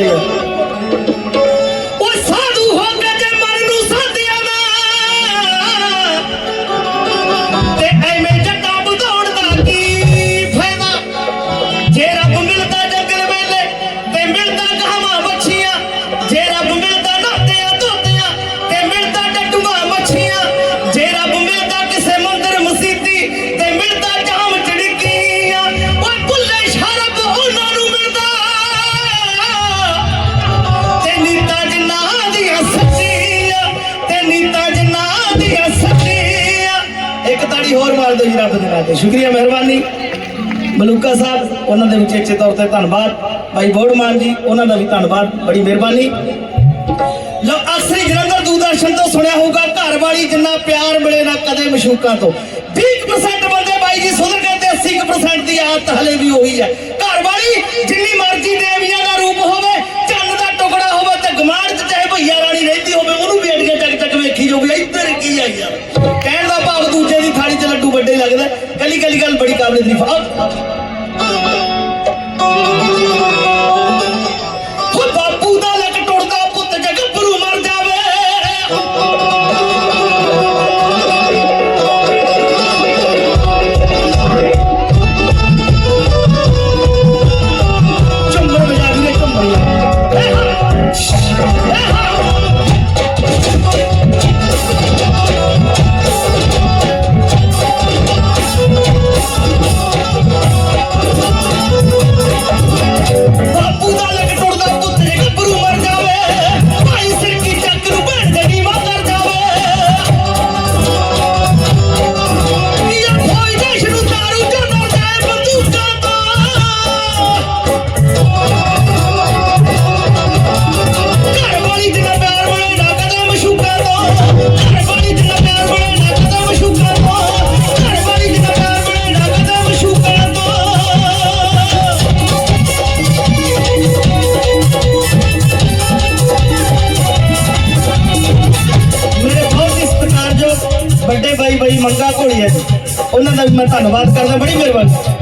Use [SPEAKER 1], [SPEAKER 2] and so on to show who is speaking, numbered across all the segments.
[SPEAKER 1] பண்ணுங்க ਕਰ ਦਿਓ ਜੀ ਦੇ ਨਾਂ ਤੇ ਸ਼ੁਕਰੀਆ, ਮਿਹਰਬਾਨੀ। ਮਲੂਕਾ ਸਾਹਿਬ, ਉਹਨਾਂ ਦੇ ਵਿਚੇਚੇ ਤੌਰ ਤੇ ਧੰਨਵਾਦ। ਭਾਈ ਬੋੜਮਾਨ ਜੀ, ਉਹਨਾਂ ਦਾ ਵੀ ਧੰਨਵਾਦ, ਬੜੀ ਮਿਹਰਬਾਨੀ। ਲੋ ਅਕਸਰ ਜਲੰਧਰ ਦੂਰਦਰਸ਼ਨ ਤੋਂ ਸੁਣਿਆ ਹੋਊਗਾ, ਘਰ ਵਾਲੀ ਜਿੰਨਾ ਪਿਆਰ ਮਿਲੇ ਨਾ ਕਦੇ ਮਸ਼ੂਕਾਂ ਤੋਂ। 20% ਬੰਦੇ ਬਾਈ ਜੀ ਸੁਧਰ ਗਏ ਤੇ 80% ਦੀ ਆਦਤ ਹਲੇ ਵੀ ਉਹੀ ਹੈ। ஆகுது கலி கலிகால் படிக்காமல் ਉਹਨਾਂ ਦਾ ਵੀ ਮੈਂ ਧੰਨਵਾਦ ਕਰਦਾ ਬੜੀ ਮਿਹਰਬਾਨੀ।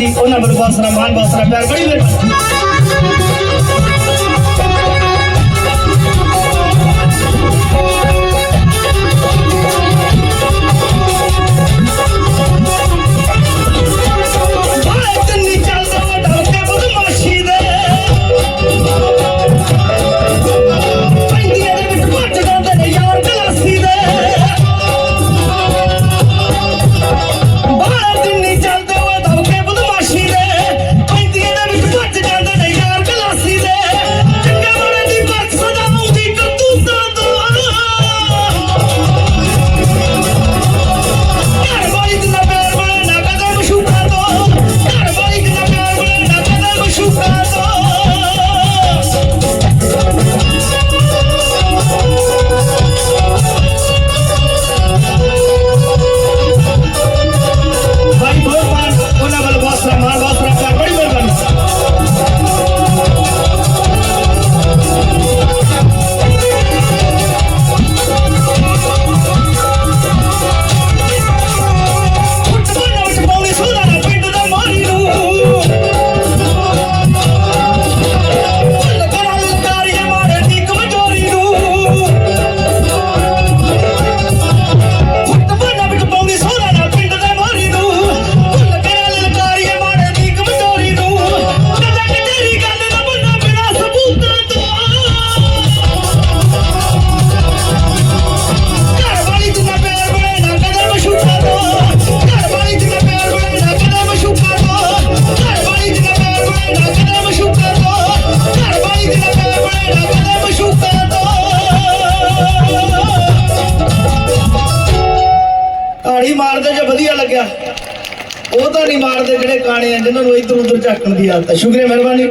[SPEAKER 1] ਦੀ ਉਹਨਾਂ ਬਰਬਾਦ ਮਾਨ ਬਾਸਰਾ ਪਿਆਰ ਬੜੀ ਮਿਹਰਬਾਨੀ ਲੱਗਿਆ। ਉਹ ਤਾਂ ਨਹੀਂ ਮਾਰਦੇ ਜਿਹੜੇ ਕਾਣੇ ਆ, ਜਿਨ੍ਹਾਂ ਨੂੰ ਇਧਰ ਉਧਰ ਝਾਕਣ ਦੀ ਆਦਤ ਹੈ ਸ਼ੁਕਰੀਆ, ਮਿਹਰਬਾਨੀ।